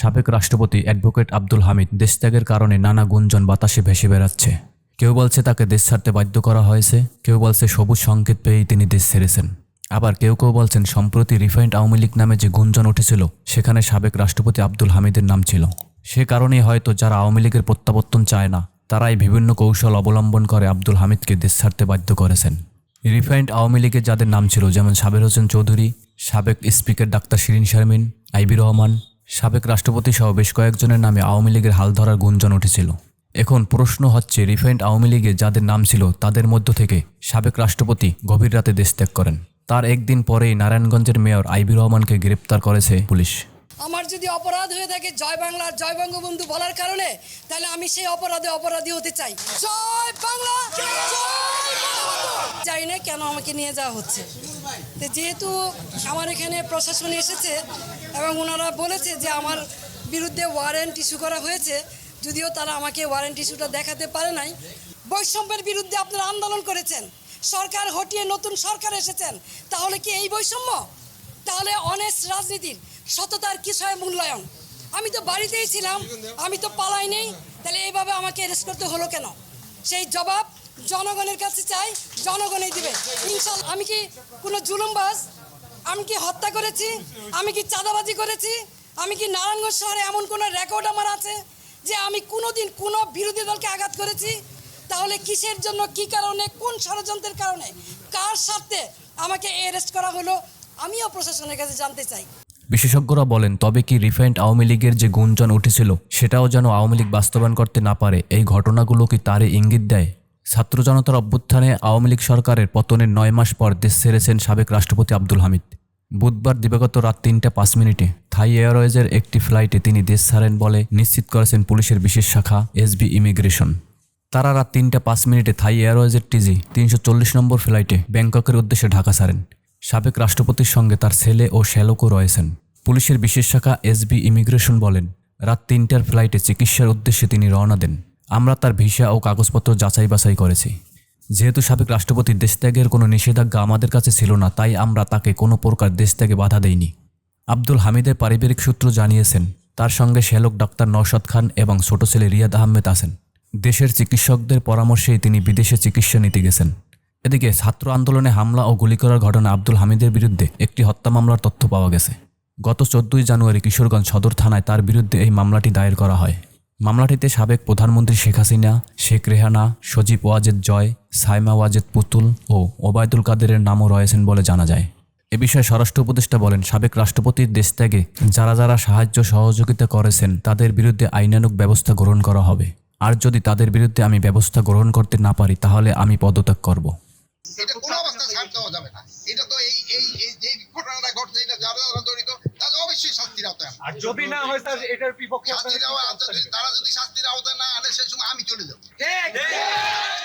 সাবেক রাষ্ট্রপতি অ্যাডভোকেট আব্দুল হামিদ দেশত্যাগের কারণে নানা গুঞ্জন বাতাসে ভেসে বেড়াচ্ছে। কেউ বলছে তাকে দেশ ছাড়তে বাধ্য করা হয়েছে, কেউ বলছে সবুজ সংকেত পেয়েই তিনি দেশ ছেড়েছেন। আবার কেউ কেউ বলছেন সম্প্রতি রিফাইন্ড আওয়ামী লীগ নামে যে গুঞ্জন উঠেছিল, সেখানে সাবেক রাষ্ট্রপতি আব্দুল হামিদের নাম ছিল। সে কারণেই হয়তো যারা আওয়ামী লীগের প্রত্যাবর্তন চায় না, তারাই বিভিন্ন কৌশল অবলম্বন করে আব্দুল হামিদকে দেশ ছাড়তে বাধ্য করেছেন। রিফাইন্ড আওয়ামী লীগের যাদের নাম ছিল, যেমন সাবের হোসেন চৌধুরী, সাবেক স্পিকার ডাক্তার শিরিন শারমিন, আইবি রহমান সাবেক রাষ্ট্রপতি সহ বেশ কয়েকজনের নামে আওয়ামী লীগের হাল ধরার গুঞ্জন উঠেছিল। এখন প্রশ্ন হচ্ছে, রিফাইন্ড আওয়ামী লীগে যাদের নাম ছিল, তাদের মধ্য থেকে সাবেক রাষ্ট্রপতি গভীর রাতে দেশ ত্যাগ করেন। তার একদিন পরেই নারায়ণগঞ্জের মেয়র আইবি রহমানকে গ্রেপ্তার করেছে পুলিশ। আমার যদি অপরাধ হয়ে থাকে জয় বাংলা, জয় বঙ্গবন্ধু বলার কারণে, তাহলে আমি সেই অপরাধে অপরাধী হতে চাই। জয় বাংলা জানি না কেন আমাকে নিয়ে যাওয়া হচ্ছে। যেহেতু আমার এখানে প্রশাসন এসেছে এবং ওনারা বলেছে যে আমার বিরুদ্ধে ওয়ারেন্ট ইস্যু করা হয়েছে, যদিও তারা আমাকে ওয়ারেন্ট ইস্যুটা দেখাতে পারে নাই। বৈষম্যের বিরুদ্ধে আপনারা আন্দোলন করেছেন, সরকার হটিয়ে নতুন সরকার এসেছেন, তাহলে কি এই বৈষম্য? তাহলে অনেস্ট রাজনীতির সততার বিষয়ে মূল্যায়ন? আমি তো বাড়িতেই ছিলাম, আমি তো পালাই নেই তাহলে এইভাবে আমাকে অ্যারেস্ট করতে হলো কেন? সেই জবাব জনগণের কাছে চাই, জনগণই দিবে। ইনশাল আমি কি কোনো জুলুমবাজ? আমি কি হত্যা করেছি? আমি কি চাঁদাবাজি করেছি? আমি কি নারায়ণগঞ্জ শহরে এমন কোনো রেকর্ড আমার আছে যে আমি কোনো দিন কোনো বিরোধী দলকে আঘাত করেছি? তাহলে কিসের জন্য, কি কারণে, কোন ষড়যন্ত্রের কারণে? কার স্বার্থে আমাকে অ্যারেস্ট করা হলো? আমিও প্রশাসনের কাছে জানতে চাই। বিশেষজ্ঞরা বলেন, তবে কি রিফাইন্ড আওয়ামী লীগের যে গুঞ্জন উঠেছিল, সেটাও যেন আওয়ামী লীগ বাস্তবায়ন করতে না পারে, এই ঘটনাগুলো কি তারই ইঙ্গিত দেয়? ছাত্র জনতার অভ্যুত্থানে আওয়ামী লীগ সরকারের পতনের নয় মাস পর দেশ ছেড়েছেন সাবেক রাষ্ট্রপতি আব্দুল হামিদ। বুধবার দিবাগত রাত তিনটা পাঁচ মিনিটে থাই এয়ারওয়েজের একটি ফ্লাইটে তিনি দেশ ছাড়েন বলে নিশ্চিত করেছেন পুলিশের বিশেষ শাখা এসবি ইমিগ্রেশন। তারা রাত তিনটা পাঁচ মিনিটে থাই এয়ারওয়েজের টিজি তিনশো চল্লিশ নম্বর ফ্লাইটে ব্যাংককের উদ্দেশ্যে ঢাকা ছাড়েন। সাবেক রাষ্ট্রপতির সঙ্গে তার ছেলে ও শ্যালকও রয়েছেন। পুলিশের বিশেষ শাখা এসবি ইমিগ্রেশন বলেন, রাত তিনটার ফ্লাইটে চিকিৎসার উদ্দেশ্যে তিনি রওনা দেন। আমরা তার ভিসা ও কাগজপত্র যাচাই বাছাই করেছি। যেহেতু সাবেক রাষ্ট্রপতির দেশত্যাগের কোনো নিষেধাজ্ঞা আমাদের কাছে ছিল না, তাই আমরা তাকে কোনো প্রকার দেশত্যাগে বাধা দেইনি। আব্দুল হামিদের পারিবারিক সূত্র জানিয়েছেন, তার সঙ্গে শ্যালক ডাক্তার নওশাদ খান এবং ছোট ছেলে রিয়াদ আহমেদ আছেন। দেশের চিকিৎসকদের পরামর্শেই তিনি বিদেশে চিকিৎসা নিতে গেছেন। এদিকে ছাত্র আন্দোলনে হামলা ও গুলি করার ঘটনা আব্দুল হামিদের বিরুদ্ধে একটি হত্যা মামলার তথ্য পাওয়া গেছে। গত চোদ্দই জানুয়ারি কিশোরগঞ্জ সদর থানায় তার বিরুদ্ধে এই মামলাটি দায়ের করা হয়। মামলাটিতে সাবেক প্রধানমন্ত্রী শেখ হাসিনা, শেখ রেহানা, সজীব ওয়াজেদ জয়, সাইমা ওয়াজেদ পুতুল ও ওবায়দুল কাদেরের নামও রয়েছেন বলে জানা যায়। এ বিষয়ে স্বরাষ্ট্র উপদেষ্টা বলেন, সাবেক রাষ্ট্রপতির দেশত্যাগে যারা যারা সাহায্য সহযোগিতা করেছেন, তাদের বিরুদ্ধে আইনানুক ব্যবস্থা গ্রহণ করা হবে। আর যদি তাদের বিরুদ্ধে আমি ব্যবস্থা গ্রহণ করতে না পারি, তাহলে আমি পদত্যাগ করব। এটা কোনো অবস্থায় ছাড় যাবে না। এটা তো এই এই এই ঘটনাটা ঘটছে, এটা যারা জড়িত শাস্তির আওতায় আর যদি না হয় স্যার এটার বিপক্ষে? তারা যদি শাস্তির আওতায় না আনে সেই সময় আমি চলে যাব। ঠিক।